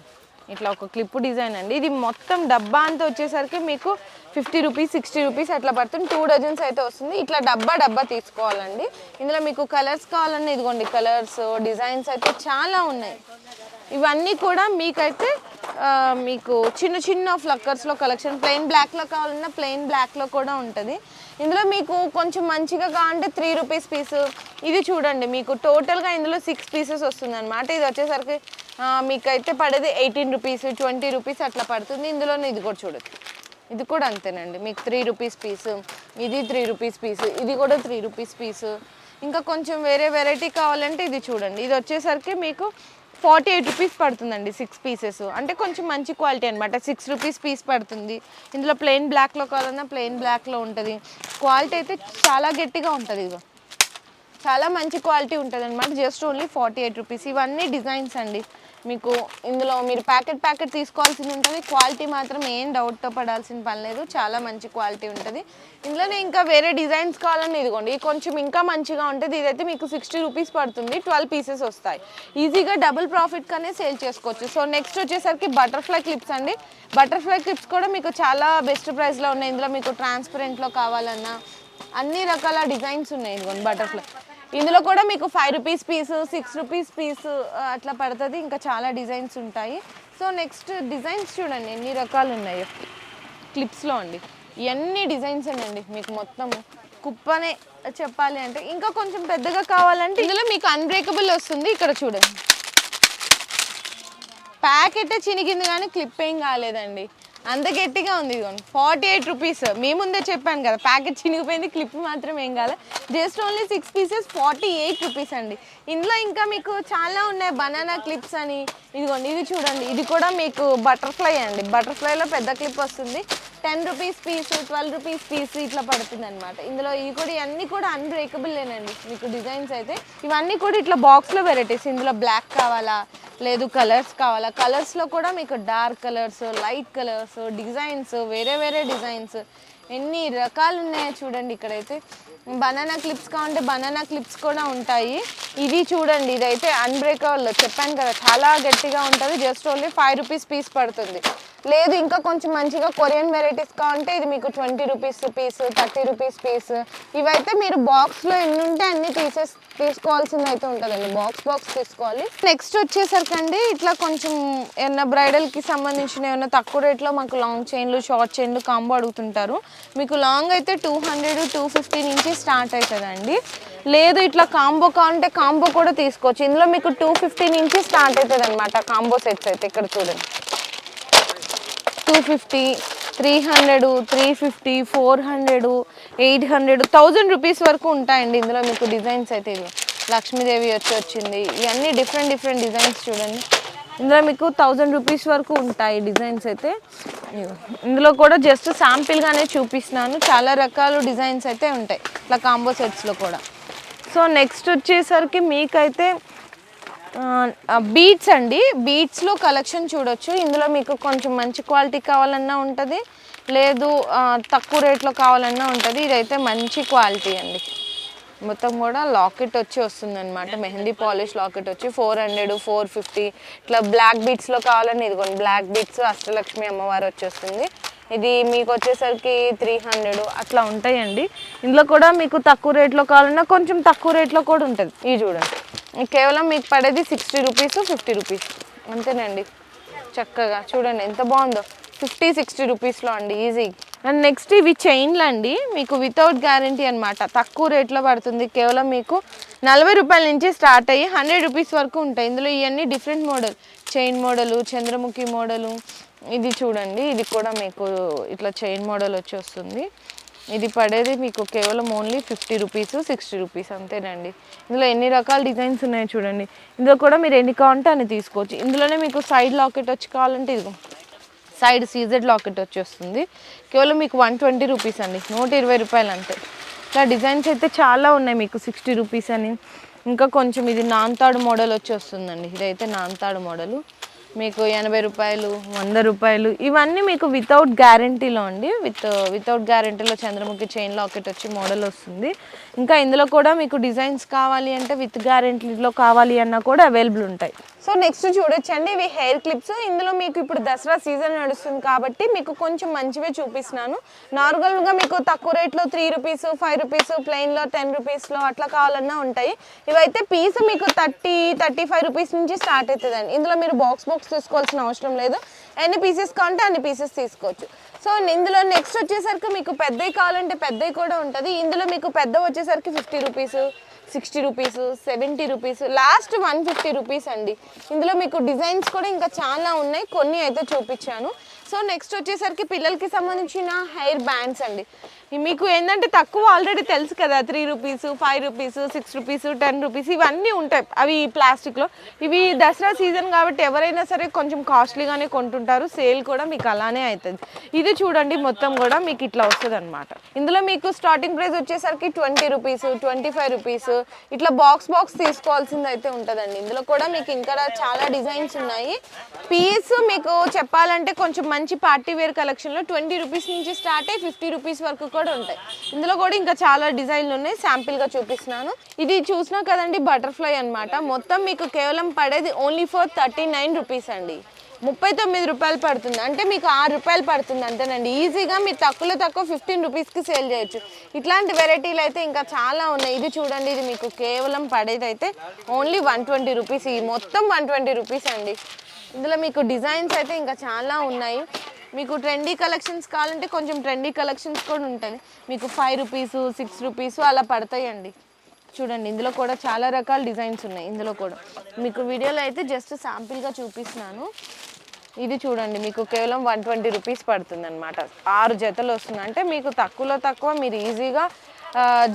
ఇట్లా ఒక క్లిప్ డిజైన్ అండి. ఇది మొత్తం డబ్బా అంతా వచ్చేసరికి మీకు ఫిఫ్టీ రూపీస్ సిక్స్టీ రూపీస్ అట్లా పడుతుంది. టూ డజన్స్ అయితే వస్తుంది. ఇట్లా డబ్బా డబ్బా తీసుకోవాలండి. ఇందులో మీకు కలర్స్ కావాలన్నా ఇదిగోండి కలర్స్ డిజైన్స్ అయితే చాలా ఉన్నాయి. ఇవన్నీ కూడా మీకైతే మీకు చిన్న చిన్న ఫ్లక్కర్స్లో కలెక్షన్ ప్లెయిన్ బ్లాక్లో కావాలన్నా ప్లెయిన్ బ్లాక్లో కూడా ఉంటుంది. ఇందులో మీకు కొంచెం మంచిగా కావాలంటే త్రీ రూపీస్ పీస్ ఇది చూడండి మీకు టోటల్గా ఇందులో సిక్స్ పీసెస్ వస్తుంది అనమాట ఇది వచ్చేసరికి మీకైతే పడేది ఎయిటీన్ రూపీస్ ట్వంటీ రూపీస్ అట్లా పడుతుంది. ఇందులోనే ఇది కూడా చూడొచ్చు ఇది కూడా అంతేనండి. మీకు త్రీ రూపీస్ పీస్ ఇది త్రీ రూపీస్ పీస్ ఇది కూడా త్రీ రూపీస్ పీస్ ఇంకా కొంచెం వేరే వెరైటీ కావాలంటే ఇది చూడండి. ఇది వచ్చేసరికి మీకు ఫార్టీ ఎయిట్ రూపీస్ పడుతుందండి సిక్స్ పీసెస్ అంటే కొంచెం మంచి క్వాలిటీ అనమాట సిక్స్ రూపీస్ పీస్ పడుతుంది. ఇందులో ప్లెయిన్ బ్లాక్లో కావాలన్నా ప్లెయిన్ బ్లాక్లో ఉంటుంది. క్వాలిటీ అయితే చాలా గట్టిగా ఉంటుంది ఇదిగో చాలా మంచి క్వాలిటీ ఉంటుంది అనమాట just only forty eight rupees ఇవన్నీ డిజైన్స్ అండి. మీకు ఇందులో మీరు ప్యాకెట్ ప్యాకెట్ తీసుకోవాల్సింది ఉంటుంది. క్వాలిటీ మాత్రం ఏం డౌట్తో పడాల్సిన పని లేదు. చాలా మంచి క్వాలిటీ ఉంటుంది. ఇందులోనే ఇంకా వేరే డిజైన్స్ కావాలని ఇదిగోండి. ఇది కొంచెం ఇంకా మంచిగా ఉంటుంది. ఇదైతే మీకు సిక్స్టీ రూపీస్ పడుతుంది. ట్వెల్వ్ పీసెస్ వస్తాయి. ఈజీగా డబుల్ ప్రాఫిట్గానే సేల్ చేసుకోవచ్చు. సో నెక్స్ట్ వచ్చేసరికి బటర్ఫ్లై క్లిప్స్ అండి. బటర్ఫ్లై క్లిప్స్ కూడా మీకు చాలా బెస్ట్ ప్రైస్లో ఉన్నాయి. ఇందులో మీకు ట్రాన్స్పరెంట్లో కావాలన్నా అన్ని రకాల డిజైన్స్ ఉన్నాయి. ఇదిగోండి బటర్ఫ్లై. ఇందులో కూడా మీకు five rupees piece six rupees piece అట్లా పడుతుంది. ఇంకా చాలా డిజైన్స్ ఉంటాయి. సో నెక్స్ట్ డిజైన్స్ చూడండి. ఎన్ని రకాలు ఉన్నాయో. క్లిప్స్లో అండి. ఇవన్నీ డిజైన్స్ అండి మీకు మొత్తం. కుప్పనే చెప్పాలి అంటే. ఇంకా కొంచెం పెద్దగా కావాలంటే ఇందులో మీకు అన్బ్రేకబుల్ వస్తుంది. ఇక్కడ చూడండి. ప్యాకెట్ చినిగింది కానీ క్లిప్ ఏం కాలేదండి. అంత గట్టిగా ఉంది ఇదిగోండి ఫార్టీ ఎయిట్ రూపీస్ మీ ముందే చెప్పాను కదా ప్యాకెట్ చినిగిపోయింది క్లిప్ మాత్రం ఏం కాదు just only six pieces forty eight rupees అండి. ఇందులో ఇంకా మీకు చాలా ఉన్నాయి బనానా క్లిప్స్ అని. ఇదిగోండి ఇది చూడండి ఇది కూడా మీకు బటర్ఫ్లై అండి. బటర్ఫ్లైలో పెద్ద క్లిప్ వస్తుంది. Ten rupees piece twelve rupees piece ఇట్లా పడుతుంది అనమాట ఇందులో ఇవి కూడా ఇవన్నీ కూడా అన్బ్రేకబుల్లేనండి మీకు డిజైన్స్ అయితే ఇవన్నీ కూడా ఇట్లా బాక్స్లో వెరైటీస్ ఇందులో బ్లాక్ కావాలా లేదు కలర్స్ కావాలా. కలర్స్లో కూడా మీకు dark colours light colours designs వేరే వేరే డిజైన్స్ ఎన్ని రకాలు ఉన్నాయో చూడండి ఇక్కడైతే. బనానా క్లిప్స్ కావాలంటే బనానా క్లిప్స్ కూడా ఉంటాయి. ఇది చూడండి ఇదైతే అన్బ్రేకబుల్ చెప్పాను కదా చాలా గట్టిగా ఉంటుంది just only five rupees piece పడుతుంది. లేదు ఇంకా కొంచెం మంచిగా కొరియన్ వెరైటీస్ కావాలంటే ఇది మీకు twenty rupees piece thirty rupees piece. ఇవైతే మీరు బాక్స్లో ఎన్ని ఉంటే అన్ని తీసేస్ తీసుకోవాల్సింది అయితే ఉంటుందండి. బాక్స్ బాక్స్ తీసుకోవాలి. నెక్స్ట్ వచ్చేసరికి అండి ఇట్లా కొంచెం ఏమన్నా బ్రైడల్కి సంబంధించిన ఏమైనా తక్కువ రేట్లో మాకు లాంగ్ చైన్లు షార్ట్ చైన్లు కాంబో అడుగుతుంటారు. మీకు లాంగ్ అయితే టూ హండ్రెడ్ టూ ఫిఫ్టీ నుంచి స్టార్ట్ అవుతుందండి లేదు ఇట్లా కాంబో కావాలంటే కాంబో కూడా తీసుకోవచ్చు. ఇందులో మీకు టూ ఫిఫ్టీ నుంచి స్టార్ట్ అవుతుంది అనమాట కాంబో సెట్స్ అయితే ఇక్కడ చూడండి. Two fifty three hundred three fifty four hundred eight hundred thousand rupees వరకు ఉంటాయండి ఇందులో మీకు డిజైన్స్ అయితే ఇవి. లక్ష్మీదేవి వచ్చి వచ్చింది. ఇవన్నీ డిఫరెంట్ డిఫరెంట్ డిజైన్స్ చూడండి. ఇందులో మీకు థౌజండ్ రూపీస్ వరకు ఉంటాయి డిజైన్స్ అయితే. ఇందులో కూడా జస్ట్ శాంపిల్గానే చూపిస్తున్నాను. చాలా రకాల డిజైన్స్ అయితే ఉంటాయి. ఇట్లా కాంబో సెట్స్లో కూడా. సో నెక్స్ట్ వచ్చేసరికి మీకైతే బీట్స్ అండి. బీట్స్లో కలెక్షన్ చూడొచ్చు. ఇందులో మీకు కొంచెం మంచి క్వాలిటీ కావాలన్నా ఉంటుంది. లేదు తక్కువ రేట్లో కావాలన్నా ఉంటుంది. ఇదైతే మంచి క్వాలిటీ అండి. మొత్తం కూడా లాకెట్ వచ్చి వస్తుంది అనమాట మెహందీ పాలిష్ లాకెట్ వచ్చి ఫోర్ హండ్రెడ్ ఫోర్ ఫిఫ్టీ ఇట్లా బ్లాక్ బీట్స్లో కావాలని ఇదిగోండి. బ్లాక్ బీట్స్ అష్టలక్ష్మి అమ్మవారు వచ్చేస్తుంది. ఇది మీకు వచ్చేసరికి త్రీ హండ్రెడ్ అట్లా ఉంటాయండి. ఇందులో కూడా మీకు తక్కువ రేట్లో కావాలన్నా కొంచెం తక్కువ రేట్లో కూడా ఉంటుంది. ఇవి చూడండి. కేవలం మీకు పడేది సిక్స్టీ రూపీస్ ఫిఫ్టీ రూపీస్. అంతేనండి. చక్కగా చూడండి ఎంత బాగుందో. ఫిఫ్టీ సిక్స్టీ రూపీస్లో అండి. ఈజీ. అండ్ నెక్స్ట్ ఇవి చైన్లు అండి. మీకు వితౌట్ గ్యారంటీ అనమాట తక్కువ రేట్లో పడుతుంది. కేవలం మీకు నలభై రూపాయల నుంచి స్టార్ట్ అయ్యి హండ్రెడ్ రూపీస్ వరకు ఉంటాయి. ఇందులో ఇవన్నీ different model chain model Chandramukhi model ఇది చూడండి. ఇది కూడా మీకు ఇట్లా చైన్ మోడల్ వచ్చి వస్తుంది ఇది పడేది మీకు కేవలం only fifty rupees sixty rupees అంతేనండి. ఇందులో ఎన్ని రకాల డిజైన్స్ ఉన్నాయో చూడండి. ఇందులో కూడా మీరు ఎన్ని కావాలంటే అని తీసుకోవచ్చు. ఇందులోనే మీకు సైడ్ లాకెట్ వచ్చి కావాలంటే ఇదిగో సైడ్ సీజెడ్ లాకెట్ వచ్చేస్తుంది. కేవలం మీకు వన్ ట్వంటీ రూపీస్ అండి. నూట ఇరవై రూపాయలు అంతే. ఇలా డిజైన్స్ అయితే చాలా ఉన్నాయి మీకు సిక్స్టీ రూపీస్ అని. ఇంకా కొంచెం ఇది నాంతాడు మోడల్ వచ్చి వస్తుందండి ఇదైతే నాంతాడు మోడలు. మీకు ఎనభై రూపాయలు వంద రూపాయలు ఇవన్నీ మీకు వితౌట్ గ్యారంటీలో అండి. విత్ వితౌట్ గ్యారంటీలో చంద్రముఖి చైన్ లాకెట్ వచ్చి మోడల్ వస్తుంది. ఇంకా ఇందులో కూడా మీకు డిజైన్స్ కావాలి అంటే విత్ గ్యారెంటీలో కావాలి అన్నా కూడా అవైలబుల్ ఉంటాయి. సో నెక్స్ట్ చూడొచ్చండి ఇవి హెయిర్ క్లిప్స్ ఇందులో మీకు ఇప్పుడు దసరా సీజన్ నడుస్తుంది కాబట్టి మీకు కొంచెం మంచివే చూపిస్తున్నాను. నార్మల్గా మీకు తక్కువ రేట్లో త్రీ రూపీస్ ఫైవ్ రూపీస్ ప్లెయిన్లో టెన్ రూపీస్లో అట్లా కావాలన్నా ఉంటాయి. ఇవైతే పీస్ మీకు థర్టీ థర్టీ ఫైవ్ రూపీస్ నుంచి స్టార్ట్ అవుతుందండి. ఇందులో మీరు బాక్స్ బాక్స్ తీసుకోవాల్సిన అవసరం లేదు. ఎన్ని పీసెస్ కావాలంటే అన్ని పీసెస్ తీసుకోవచ్చు. సో ఇందులో నెక్స్ట్ వచ్చేసరికి మీకు పెద్దవి కావాలంటే పెద్దవి కూడా ఉంటుంది. ఇందులో మీకు పెద్ద వచ్చేసరికి fifty rupees sixty rupees seventy rupees last one fifty rupees అండి. ఇందులో మీకు డిజైన్స్ కూడా ఇంకా చాలా ఉన్నాయి. కొన్ని అయితే చూపించాను. సో నెక్స్ట్ వచ్చేసరికి పిల్లలకి సంబంధించిన హెయిర్ బ్యాండ్స్ అండి. మీకు ఏంటంటే తక్కువ ఆల్రెడీ తెలుసు కదా three rupees five rupees six rupees ten rupees ఇవన్నీ ఉంటాయి. అవి ప్లాస్టిక్లో ఇవి దసరా సీజన్ కాబట్టి ఎవరైనా సరే కొంచెం కాస్ట్లీగానే కొంటుంటారు. సేల్ కూడా మీకు అలానే అవుతుంది ఇది చూడండి మొత్తం కూడా మీకు ఇట్లా వస్తుంది అనమాట ఇందులో మీకు స్టార్టింగ్ ప్రైస్ వచ్చేసరికి twenty rupees twenty five rupees ఇట్లా బాక్స్ బాక్స్ తీసుకోవాల్సింది అయితే ఉంటుందండి. ఇందులో కూడా మీకు ఇంకా చాలా డిజైన్స్ ఉన్నాయి. పీస్ మీకు చెప్పాలంటే కొంచెం మంచి పార్టీ వేర్ కలెక్షన్లో ట్వంటీ రూపీస్ నుంచి స్టార్ట్ అయ్యి ఫిఫ్టీ రూపీస్ వరకు కూడా ఉంటాయి. ఇందులో కూడా ఇంకా చాలా డిజైన్లు ఉన్నాయి. శాంపిల్గా చూపిస్తున్నాను. ఇది చూసినా కదండి బటర్ఫ్లై అనమాట మొత్తం మీకు కేవలం పడేది only for thirty nine rupees అండి. ముప్పై తొమ్మిది రూపాయలు పడుతుంది. అంటే మీకు ఆరు రూపాయలు పడుతుంది అంతేనండి. ఈజీగా మీరు తక్కువలో తక్కువ ఫిఫ్టీన్ రూపీస్కి సేల్ చేయొచ్చు. ఇట్లాంటి వెరైటీలు అయితే ఇంకా చాలా ఉన్నాయి. ఇది చూడండి ఇది మీకు కేవలం పడేది అయితే ఓన్లీ వన్ ట్వంటీ రూపీస్ మొత్తం వన్ ట్వంటీ రూపీస్ అండి. ఇందులో మీకు డిజైన్స్ అయితే ఇంకా చాలా ఉన్నాయి. మీకు ట్రెండీ కలెక్షన్స్ కావాలంటే కొంచెం ట్రెండీ కలెక్షన్స్ కూడా ఉంటుంది. మీకు ఫైవ్ రూపీస్ సిక్స్ రూపీస్ అలా పడతాయండి. చూడండి ఇందులో కూడా చాలా రకాల డిజైన్స్ ఉన్నాయి. ఇందులో కూడా మీకు వీడియోలో అయితే జస్ట్ శాంపిల్గా చూపిస్తున్నాను. ఇది చూడండి మీకు కేవలం వన్ ట్వంటీ రూపీస్ పడుతుంది అనమాట ఆరు జతలు వస్తుంది అంటే మీకు తక్కువలో తక్కువ మీరు ఈజీగా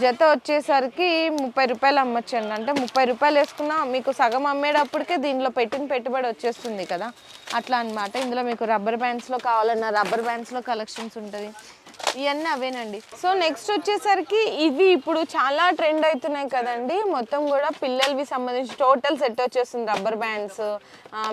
జత వచ్చేసరికి ముప్పై రూపాయలు అమ్మొచ్చండి. అంటే ముప్పై రూపాయలు వేసుకున్నా మీకు సగం అమ్మేటప్పటికే దీనిలో పెట్టిన పెట్టుబడి వచ్చేస్తుంది కదా. అట్లా అన్నమాట. ఇందులో మీకు రబ్బర్ బ్యాండ్స్లో కావాలన్నా రబ్బర్ బ్యాండ్స్లో కలెక్షన్స్ ఉంటుంది. ఇవన్నీ అవేనండి. సో నెక్స్ట్ వచ్చేసరికి ఇవి ఇప్పుడు చాలా ట్రెండ్ అవుతున్నాయి కదండి. మొత్తం కూడా పిల్లలవి సంబంధించి టోటల్ సెట్ వచ్చేస్తుంది. రబ్బర్ బ్యాండ్స్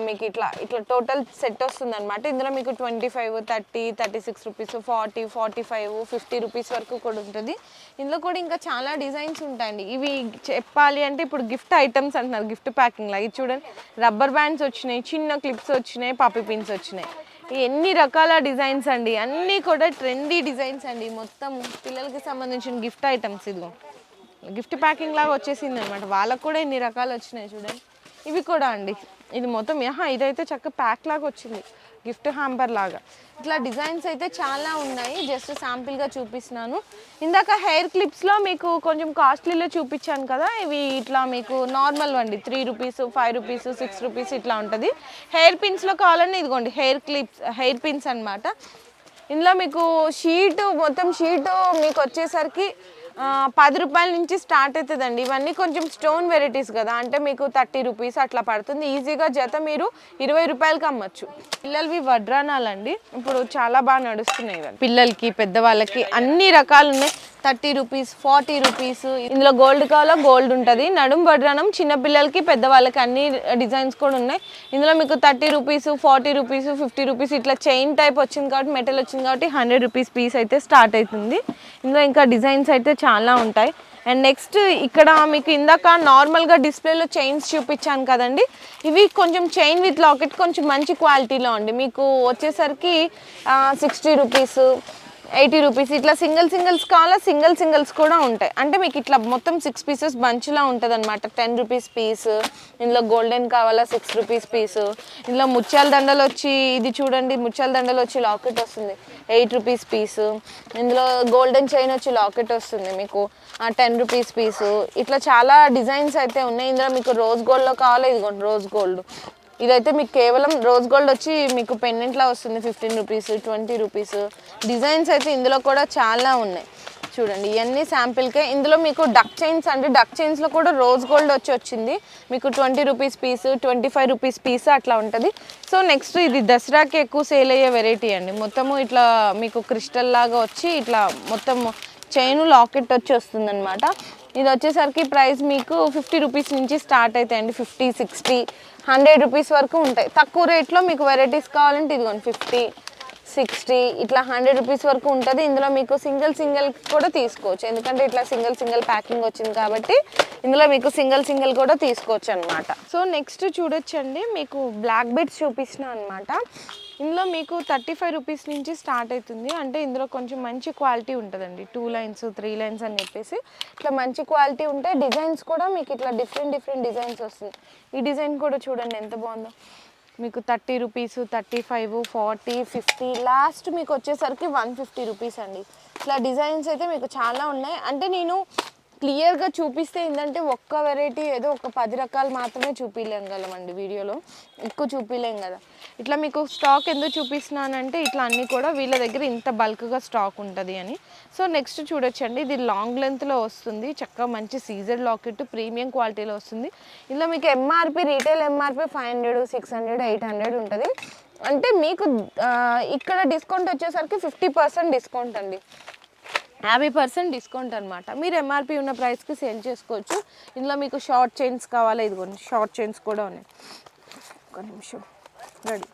మీకు ఇట్లా ఇట్లా టోటల్ సెట్ వస్తుంది అనమాట ఇందులో మీకు twenty five thirty thirty six rupees forty forty five fifty rupees వరకు కూడా ఉంటుంది. ఇందులో కూడా ఇంకా చాలా డిజైన్స్ ఉంటాయండి. ఇవి చెప్పాలి అంటే ఇప్పుడు గిఫ్ట్ ఐటమ్స్ అంటున్నారు. గిఫ్ట్ ప్యాకింగ్ లాగా ఇది చూడండి. రబ్బర్ బ్యాండ్స్ వచ్చినాయి చిన్న క్లిప్స్ వచ్చినాయి పాపి పిన్స్ వచ్చినాయి. ఎన్ని రకాల డిజైన్స్ అండి. అన్నీ కూడా ట్రెండీ డిజైన్స్ అండి. మొత్తం పిల్లలకి సంబంధించిన గిఫ్ట్ ఐటమ్స్ ఇదిగో. గిఫ్ట్ ప్యాకింగ్ లాగా వచ్చేసింది అనమాట వాళ్ళకు కూడా ఎన్ని రకాలు వచ్చినాయి చూడండి. ఇవి కూడా అండి. ఇది మొత్తం ఆహా ఇదైతే చక్క ప్యాక్ లాగా వచ్చింది. గిఫ్ట్ హ్యాంపర్ లాగా. ఇట్లా డిజైన్స్ అయితే చాలా ఉన్నాయి. జస్ట్ శాంపిల్గా చూపిస్తున్నాను. ఇందాక హెయిర్ క్లిప్స్లో మీకు కొంచెం కాస్ట్లీలో చూపించాను కదా ఇవి ఇట్లా మీకు నార్మల్ అండి three rupees five rupees six rupees ఇట్లా ఉంటుంది. హెయిర్ పిన్స్లో కావాలని ఇదిగోండి హెయిర్ క్లిప్స్ హెయిర్ పిన్స్ అన్నమాట. ఇందులో మీకు షీటు మొత్తం షీటు మీకు వచ్చేసరికి పది రూపాయల నుంచి స్టార్ట్ అవుతుందండి ఇవన్నీ కొంచెం స్టోన్ వెరైటీస్ కదా. అంటే మీకు థర్టీ రూపీస్ అట్లా పడుతుంది. ఈజీగా జత మీరు ఇరవై రూపాయలకి అమ్మచ్చు. పిల్లలవి వడ్రానాలండి. ఇప్పుడు చాలా బాగా నడుస్తున్నాయి కదా పిల్లలకి పెద్దవాళ్ళకి అన్ని రకాలు ఉన్నాయి. Thirty rupees forty rupees. ఇందులో గోల్డ్ కావాలో? గోల్డ్ ఉంటుంది. నడుం వడ్రానం చిన్నపిల్లలకి పెద్దవాళ్ళకి అన్ని డిజైన్స్ కూడా ఉన్నాయి. ఇందులో మీకు thirty rupees forty rupees fifty rupees ఇట్లా చైన్ టైప్ వచ్చింది కాబట్టి మెటల్ వచ్చింది కాబట్టి హండ్రెడ్ రూపీస్ పీస్ అయితే స్టార్ట్ అవుతుంది. ఇందులో ఇంకా డిజైన్స్ అయితే చాలా ఉంటాయి. అండ్ నెక్స్ట్ ఇక్కడ మీకు ఇందాక నార్మల్గా డిస్ప్లేలో చైన్స్ చూపించాను కదండి. ఇవి కొంచెం చైన్ విత్ లాకెట్ కొంచెం మంచి క్వాలిటీలో అండి. మీకు వచ్చేసరికి సిక్స్టీ రూపీస్ ఎయిటీ రూపీస్. ఇట్లా సింగిల్ సింగిల్స్ కావాలా సింగిల్ సింగిల్స్ కూడా ఉంటాయి. అంటే మీకు ఇట్లా మొత్తం సిక్స్ పీసెస్ బంచ్లా ఉంటుంది అనమాట టెన్ రూపీస్ పీస్ ఇందులో గోల్డెన్ కావాలా సిక్స్ రూపీస్ పీస్ ఇందులో ముత్యాల దండలు వచ్చి ఇది చూడండి ముత్యాల దండలు వచ్చి లాకెట్ వస్తుంది. ఎయిట్ రూపీస్ పీస్ ఇందులో గోల్డెన్ చైన్ వచ్చి లాకెట్ వస్తుంది మీకు. టెన్ రూపీస్ పీసు ఇట్లా చాలా డిజైన్స్ అయితే ఉన్నాయి. ఇందులో మీకు రోజ్ గోల్డ్లో కావాలా ఇదిగోండి రోజ్ గోల్డ్ ఇదైతే మీకు కేవలం రోజ్ గోల్డ్ వచ్చి మీకు పెండెంట్లా వస్తుంది fifteen rupees twenty rupees. Designs అయితే ఇందులో కూడా చాలా ఉన్నాయి. చూడండి ఇవన్నీ శాంపిల్కే. ఇందులో మీకు డక్ చైన్స్ అంటే డక్ చైన్స్లో కూడా రోజ్ గోల్డ్ వచ్చి వచ్చింది. మీకు twenty rupees piece twenty five rupees piece అట్లా ఉంటుంది. సో నెక్స్ట్ ఇది దసరాకి ఎక్కువ సేల్ అయ్యే వెరైటీ అండి. మొత్తము ఇట్లా మీకు క్రిస్టల్ లాగా వచ్చి ఇట్లా మొత్తం చైన్ లాకెట్ వచ్చి వస్తుంది అనమాట ఇది వచ్చేసరికి ప్రైస్ మీకు ఫిఫ్టీ రూపీస్ నుంచి స్టార్ట్ అవుతాయండి ఫిఫ్టీ సిక్స్టీ హండ్రెడ్ రూపీస్ వరకు ఉంటాయి. తక్కువ రేట్లో మీకు వెరైటీస్ కావాలంటే ఇదిగోండి ఫిఫ్టీ సిక్స్టీ ఇట్లా హండ్రెడ్ రూపీస్ వరకు ఉంటుంది. ఇందులో మీకు సింగిల్ సింగిల్ కూడా తీసుకోవచ్చు. ఎందుకంటే ఇట్లా సింగిల్ సింగిల్ ప్యాకింగ్ వచ్చింది కాబట్టి ఇందులో మీకు సింగిల్ సింగిల్ కూడా తీసుకోవచ్చు అనమాట సో నెక్స్ట్ చూడొచ్చండి. మీకు బ్లాక్ బెడ్స్ చూపించిన అనమాట ఇందులో మీకు థర్టీ ఫైవ్ రూపీస్ నుంచి స్టార్ట్ అవుతుంది. అంటే ఇందులో కొంచెం మంచి క్వాలిటీ ఉంటుందండి. టూ లైన్స్ త్రీ లైన్స్ అని చెప్పేసి ఇట్లా మంచి క్వాలిటీ ఉంటే డిజైన్స్ కూడా మీకు ఇట్లా డిఫరెంట్ డిఫరెంట్ డిజైన్స్ వస్తుంది ఈ డిజైన్ కూడా చూడండి ఎంత బాగుందో. మీకు thirty rupees thirty five forty fifty last మీకు వచ్చేసరికి వన్ ఫిఫ్టీ రూపీస్ అండి. ఇట్లా డిజైన్స్ అయితే మీకు చాలా ఉన్నాయి. అంటే నేను క్లియర్గా చూపిస్తే ఏంటంటే ఒక్క వెరైటీ ఏదో ఒక పది రకాలు మాత్రమే చూపించలేం కలమండి వీడియోలో. ఎక్కువ చూపించలేం కదా. ఇట్లా మీకు స్టాక్ ఎందుకు చూపిస్తున్నానంటే ఇట్లా అన్నీ కూడా వీళ్ళ దగ్గర ఇంత బల్క్గా స్టాక్ ఉంటుంది అని. సో నెక్స్ట్ చూడొచ్చండి. ఇది లాంగ్ లెంత్లో వస్తుంది. చక్కగా మంచి సీజర్ లాకెట్ ప్రీమియం క్వాలిటీలో వస్తుంది. ఇందులో మీకు MRP retail MRP five hundred six hundred eight hundred ఉంటుంది. అంటే మీకు ఇక్కడ డిస్కౌంట్ వచ్చేసరికి ఫిఫ్టీ పర్సెంట్ డిస్కౌంట్ అండి. యాభై పర్సెంట్ డిస్కౌంట్ అనమాట మీరు ఎంఆర్పి ఉన్న ప్రైస్కి సేల్ చేసుకోవచ్చు. ఇందులో మీకు షార్ట్ చైన్స్ కావాలా. ఇదిగోండి షార్ట్ చైన్స్ కూడా ఉన్నాయి. ఒక నిమిషం రెడీ.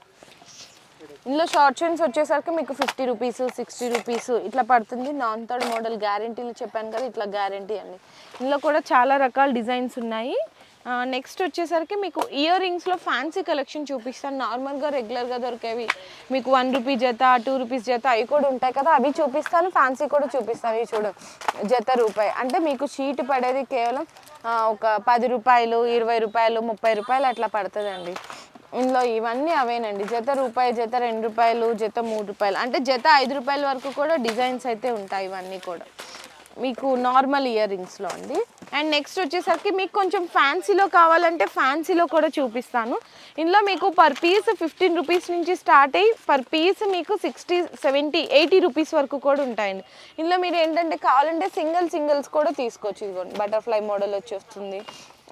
ఇందులో షార్ట్ చైన్స్ వచ్చేసరికి మీకు ఫిఫ్టీ రూపీస్ సిక్స్టీ రూపీస్ ఇట్లా పడుతుంది. నాన్ థర్డ్ మోడల్ గ్యారంటీలు చెప్పాను కదా ఇట్లా గ్యారంటీ అండి. ఇందులో కూడా చాలా రకాల డిజైన్స్ ఉన్నాయి. నెక్స్ట్ వచ్చేసరికి మీకు ఇయర్ రింగ్స్లో ఫ్యాన్సీ కలెక్షన్ చూపిస్తాను. నార్మల్గా రెగ్యులర్గా దొరికేవి. మీకు వన్ రూపీ జత టూ రూపీస్ జత అవి కూడా ఉంటాయి కదా అవి చూపిస్తాను. ఫ్యాన్సీ కూడా చూపిస్తాను. ఇవి చూడు జత రూపాయి. అంటే మీకు షీట్ పడేది కేవలం ఒక పది రూపాయలు ఇరవై రూపాయలు ముప్పై రూపాయలు అట్లా పడుతుందండి. ఇందులో ఇవన్నీ అవేనండి. జత రూపాయి జత రెండు రూపాయలు జత మూడు రూపాయలు. అంటే జత ఐదు రూపాయల వరకు కూడా డిజైన్స్ అయితే ఉంటాయి ఇవన్నీ కూడా. మీకు నార్మల్ ఇయర్ రింగ్స్లో అండి. అండ్ నెక్స్ట్ వచ్చేసరికి మీకు కొంచెం ఫ్యాన్సీలో కావాలంటే ఫ్యాన్సీలో కూడా చూపిస్తాను. ఇందులో మీకు పర్ పీస్ ఫిఫ్టీన్ రూపీస్ నుంచి స్టార్ట్ అయ్యి పర్ పీస్ మీకు సిక్స్టీ సెవెంటీ ఎయిటీ రూపీస్ వరకు కూడా ఉంటాయండి. ఇందులో మీరు ఏంటంటే కావాలంటే సింగిల్ సింగిల్స్ కూడా తీసుకోవచ్చు. ఇదిగోండి బటర్ఫ్లై మోడల్ వచ్చి వస్తుంది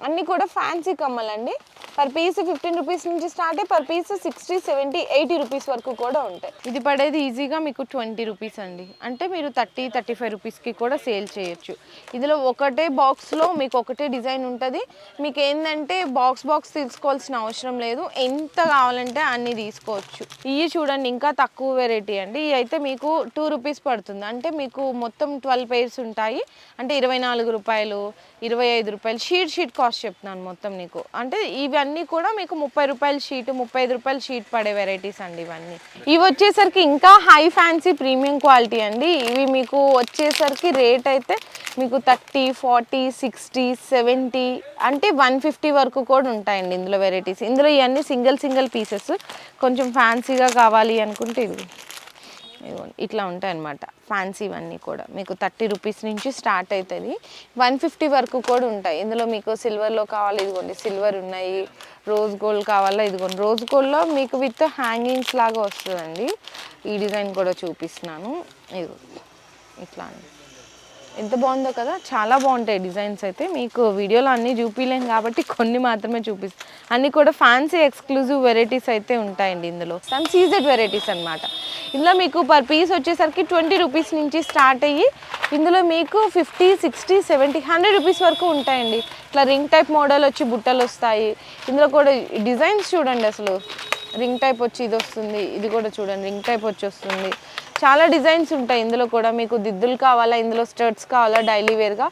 అన్నీ కూడా ఫ్యాన్సీ కమ్మలండి. పర్ పీస్ ఫిఫ్టీన్ రూపీస్ నుంచి స్టార్ట్ అయ్యి per piece sixty seventy eighty rupees వరకు కూడా ఉంటాయి. ఇది పడేది ఈజీగా మీకు ట్వంటీ రూపీస్ అండి. అంటే మీరు థర్టీ థర్టీ ఫైవ్ రూపీస్కి కూడా సేల్ చేయొచ్చు. ఇందులో ఒకటే బాక్స్లో మీకు ఒకటే డిజైన్ ఉంటుంది. మీకు ఏంటంటే బాక్స్ బాక్స్ తీసుకోవాల్సిన అవసరం లేదు. ఎంత కావాలంటే అన్ని తీసుకోవచ్చు. ఇవి చూడండి ఇంకా తక్కువ వెరైటీ అండి. ఇవి అయితే మీకు టూ రూపీస్ పడుతుంది. అంటే మీకు మొత్తం ట్వెల్వ్ పేర్స్ ఉంటాయి. అంటే ఇరవై నాలుగు రూపాయలు ఇరవై ఐదు రూపాయలు షీట్ షీట్ కాస్ట్ చెప్తున్నాను మొత్తం నీకు. అంటే ఇవన్నీ కూడా మీకు ముప్పై రూపాయల షీట్ ముప్పై ఐదు రూపాయల షీట్ పడే వెరైటీస్ అండి ఇవన్నీ. ఇవి వచ్చేసరికి ఇంకా హై ఫ్యాన్సీ ప్రీమియం క్వాలిటీ అండి. ఇవి మీకు వచ్చేసరికి రేట్ అయితే మీకు థర్టీ ఫార్టీ సిక్స్టీ సెవెంటీ అంటే వన్ ఫిఫ్టీ వరకు కూడా ఉంటాయండి ఇందులో వెరైటీస్ ఇందులో ఇవన్నీ సింగిల్ సింగిల్ పీసెస్ కొంచెం ఫ్యాన్సీగా కావాలి అనుకుంటే ఇది ఇట్లా ఉంటాయి అన్నమాట ఫ్యాన్సీ ఇవన్నీ కూడా. మీకు థర్టీ రూపీస్ నుంచి స్టార్ట్ అవుతుంది వన్ ఫిఫ్టీ వరకు కూడా ఉంటాయి. ఇందులో మీకు సిల్వర్లో కావాలి ఇదిగోండి సిల్వర్ ఉన్నాయి. రోజ్ గోల్డ్ కావాలా ఇదిగోండి. రోజ్ గోల్డ్లో మీకు విత్ హ్యాంగింగ్స్ లాగా వస్తుందండి. ఈ డిజైన్ కూడా చూపిస్తున్నాను. ఇదిగో ఇట్లా అండి. ఎంత బాగుందో కదా చాలా బాగుంటాయి డిజైన్స్ అయితే. మీకు వీడియోలో అన్నీ చూపించలేం కాబట్టి కొన్ని మాత్రమే చూపిస్తాం. అన్నీ కూడా ఫ్యాన్సీ ఎక్స్క్లూజివ్ వెరైటీస్ అయితే ఉంటాయండి ఇందులో. సన్ సీజెడ్ వెరైటీస్ అనమాట ఇందులో మీకు పర్ పీస్ వచ్చేసరికి ట్వంటీ రూపీస్ నుంచి స్టార్ట్ అయ్యి ఇందులో మీకు fifty sixty seventy hundred rupees వరకు ఉంటాయండి. ఇట్లా రింగ్ టైప్ మోడల్ వచ్చి బుట్టలు వస్తాయి. ఇందులో కూడా డిజైన్స్ చూడండి అసలు. రింగ్ టైప్ వచ్చి ఇది వస్తుంది ఇది కూడా చూడండి రింగ్ టైప్ వచ్చి వస్తుంది. చాలా డిజైన్స్ ఉంటాయి ఇందులో కూడా. మీకు దిద్దులు కావాలా ఇందులో స్టర్ట్స్ కావాలా డైలీ వేర్గా.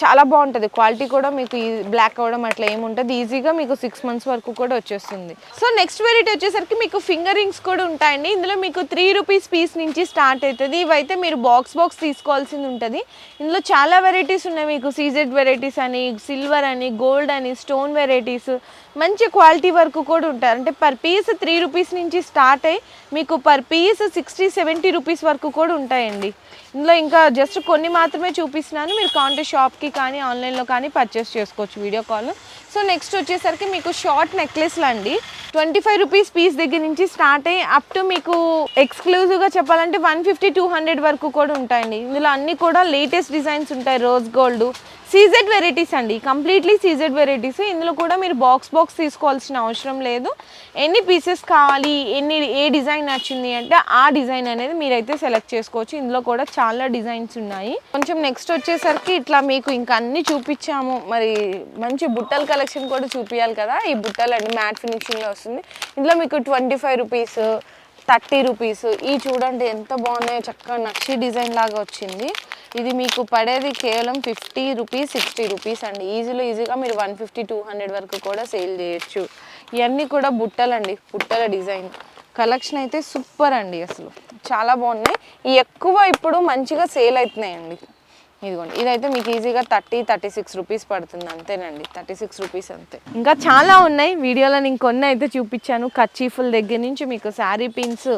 చాలా బాగుంటుంది. క్వాలిటీ కూడా మీకు బ్లాక్ అవ్వడం అట్లా ఏముంటుంది ఈజీగా మీకు సిక్స్ మంత్స్ వరకు కూడా వచ్చేస్తుంది. సో నెక్స్ట్ వెరైటీ వచ్చేసరికి మీకు ఫింగర్ రింగ్స్ కూడా ఉంటాయండి. ఇందులో మీకు త్రీ రూపీస్ పీస్ నుంచి స్టార్ట్ అవుతుంది ఇవైతే మీరు బాక్స్ బాక్స్ తీసుకోవాల్సింది ఉంటుంది. ఇందులో చాలా వెరైటీస్ ఉన్నాయి మీకు. సీజెడ్ వెరైటీస్ అని సిల్వర్ అని గోల్డ్ అని స్టోన్ వెరైటీస్ మంచి క్వాలిటీ వరకు కూడా ఉంటారు. అంటే పర్ పీస్ త్రీ రూపీస్ నుంచి స్టార్ట్ అయ్యి మీకు per piece sixty seventy rupees వరకు కూడా ఉంటాయండి. ఇందులో ఇంకా జస్ట్ కొన్ని మాత్రమే చూపిస్తున్నాను. మీరు కాంటే షాప్కి కానీ ఆన్లైన్లో కానీ పర్చేస్ చేసుకోవచ్చు వీడియో కాల్ సో నెక్స్ట్ వచ్చేసరికి మీకు షార్ట్ నెక్లెస్లు అండి. ట్వంటీ ఫైవ్ రూపీస్ పీస్ దగ్గర నుంచి స్టార్ట్ అయ్యి అప్ టు మీకు ఎక్స్క్లూజివ్గా చెప్పాలంటే వన్ ఫిఫ్టీ టూ హండ్రెడ్ వరకు కూడా ఉంటాయండి. ఇందులో అన్నీ కూడా లేటెస్ట్ డిజైన్స్ ఉంటాయి. రోజ్ గోల్డ్ సీజెడ్ వెరైటీస్ అండి. కంప్లీట్లీ సీజెడ్ వెరైటీస్ ఇందులో కూడా మీరు బాక్స్ బాక్స్ తీసుకోవాల్సిన అవసరం లేదు. ఎన్ని పీసెస్ కావాలి? ఎన్ని ఏ డిజైన్ నచ్చింది అంటే ఆ డిజైన్ అనేది మీరైతే సెలెక్ట్ చేసుకోవచ్చు. ఇందులో కూడా చాలా డిజైన్స్ ఉన్నాయి. కొంచెం నెక్స్ట్ వచ్చేసరికి ఇట్లా మీకు ఇంకా అన్ని చూపించాము. మరి మంచి బుట్టల కలెక్షన్ కూడా చూపించాలి కదా. ఈ బుట్టలు అండి మ్యాట్ ఫినిషింగ్లో వస్తుంది. ఇందులో మీకు twenty five rupees thirty rupees ఈ చూడండి ఎంత బాగున్నాయో. చక్కగా నక్షి డిజైన్ లాగా వచ్చింది. ఇది మీకు పడేది కేవలం ఫిఫ్టీ రూపీస్ సిక్స్టీ రూపీస్ అండి. ఈజీలో ఈజీగా మీరు వన్ ఫిఫ్టీ టూ హండ్రెడ్ వరకు కూడా సేల్ చేయొచ్చు. ఇవన్నీ కూడా బుట్టలండి బుట్టల డిజైన్. కలెక్షన్ అయితే సూపర్ అండి అసలు. చాలా బాగున్నాయి. ఎక్కువ ఇప్పుడు మంచిగా సేల్ అవుతున్నాయండి. ఇదిగోండి. ఇదైతే మీకు ఈజీగా థర్టీ థర్టీ సిక్స్ రూపీస్ పడుతుంది. అంతేనండి. థర్టీ సిక్స్ రూపీస్ అంతే. ఇంకా చాలా ఉన్నాయి. వీడియోలో నేను కొన్ని అయితే చూపించాను. కచ్చీఫుల దగ్గర నుంచి మీకు శారీ పిన్స్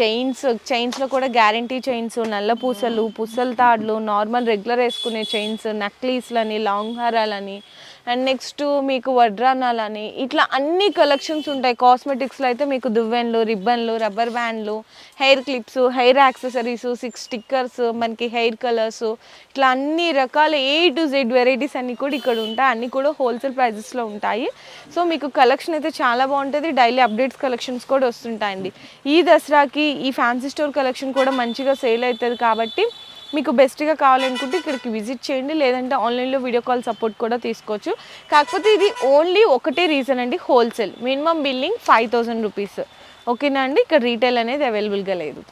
చైన్స్ చైన్స్లో కూడా గ్యారంటీ చైన్స్ నల్ల పూసలు పుసల తాడ్లు నార్మల్ రెగ్యులర్ వేసుకునే చైన్స్ నక్లీస్లని లాంగ్ హారాలని అండ్ నెక్స్ట్ మీకు వడ్రానాలని ఇట్లా అన్ని కలెక్షన్స్ ఉంటాయి. కాస్మెటిక్స్లో అయితే మీకు దువ్వెన్లు రిబ్బన్లు రబ్బర్ బ్యాండ్లు hair clips hair accessories six stickers మనకి హెయిర్ కలర్స్ ఇట్లా అన్ని రకాల ఏ టు జెడ్ వెరైటీస్ అన్నీ కూడా ఇక్కడ ఉంటాయి. అన్నీ కూడా హోల్సేల్ ప్రైజెస్లో ఉంటాయి. సో మీకు కలెక్షన్ అయితే చాలా బాగుంటుంది. డైలీ అప్డేట్స్ కలెక్షన్స్ కూడా వస్తుంటాయండి. ఈ దసరాకి ఈ ఫ్యాన్సీ స్టోర్ కలెక్షన్ కూడా మంచిగా సేల్ అవుతుంది కాబట్టి మీకు బెస్ట్గా కావాలనుకుంటే ఇక్కడికి విజిట్ చేయండి. లేదంటే ఆన్లైన్లో వీడియో కాల్ సపోర్ట్ కూడా తీసుకోవచ్చు. కాకపోతే ఇది ఓన్లీ ఒకటే రీజన్ అండి wholesale minimum billing five thousand rupees ఓకేనా అండి? ఇక్కడ రీటైల్ అనేది అవైలబుల్గా లేదు.